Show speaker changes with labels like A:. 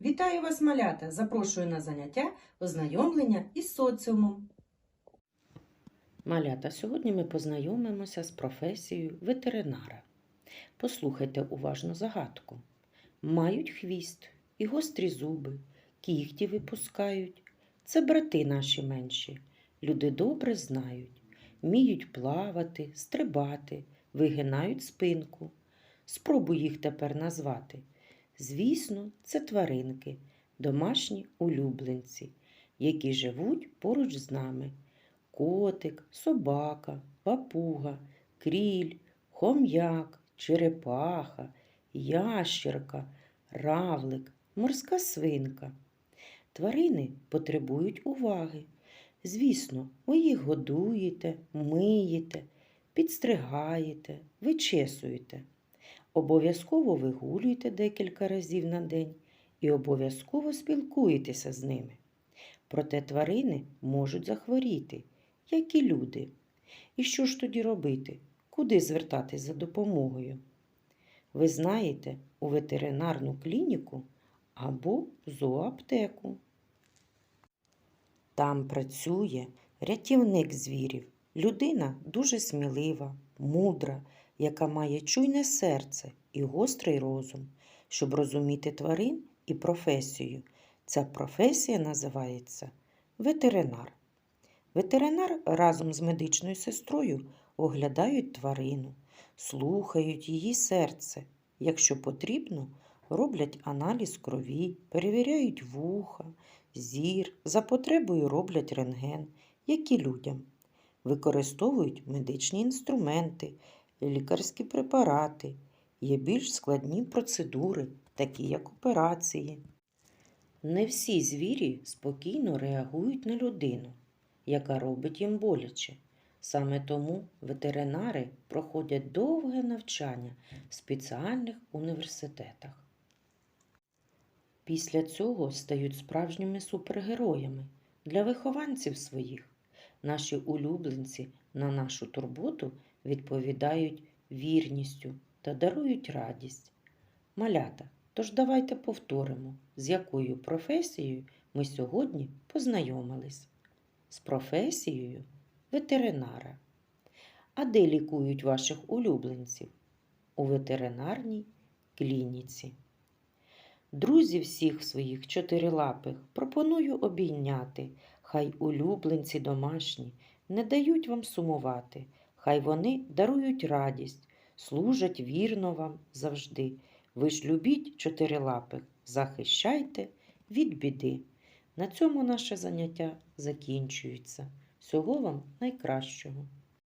A: Вітаю вас, малята! Запрошую на заняття ознайомлення із соціумом.
B: Малята, сьогодні ми познайомимося з професією ветеринара. Послухайте уважно загадку. Мають хвіст і гострі зуби, кігті випускають. Це брати наші менші. Люди добре знають, вміють плавати, стрибати, вигинають спинку. Спробуй їх тепер назвати. Звісно, це тваринки, домашні улюбленці, які живуть поруч з нами котик, собака, папуга, кріль, хом'як, черепаха, ящерка, равлик, морська свинка. Тварини потребують уваги. Звісно, ви їх годуєте, миєте, підстригаєте, вичесуєте. Обов'язково вигулюйте декілька разів на день і обов'язково спілкуєтеся з ними. Проте тварини можуть захворіти, як і люди. І що ж тоді робити? Куди звертатись за допомогою? Ви знаєте, у ветеринарну клініку або зооаптеку. Там працює рятівник звірів. Людина дуже смілива, мудра, яка має чуйне серце і гострий розум, щоб розуміти тварин і професію. Ця професія називається ветеринар. Ветеринар разом з медичною сестрою оглядають тварину, слухають її серце. Якщо потрібно, роблять аналіз крові, перевіряють вуха, зір, за потребою роблять рентген, як і людям. Використовують медичні інструменти, лікарські препарати. Є більш складні процедури, такі як операції. Не всі звірі спокійно реагують на людину, яка робить їм боляче. Саме тому ветеринари проходять довге навчання в спеціальних університетах. Після цього стають справжніми супергероями для вихованців своїх. Наші улюбленці на нашу турботу відповідають вірністю та дарують радість. Малята, тож давайте повторимо, з якою професією ми сьогодні познайомились. З професією ветеринара. А де лікують ваших улюбленців? У ветеринарній клініці. Друзі всіх своїх чотирилапих пропоную обійняти. Хай улюбленці домашні не дають вам сумувати, хай вони дарують радість, служать вірно вам завжди. Ви ж любіть чотирилапих, захищайте від біди. На цьому наше заняття закінчується. Всього вам найкращого!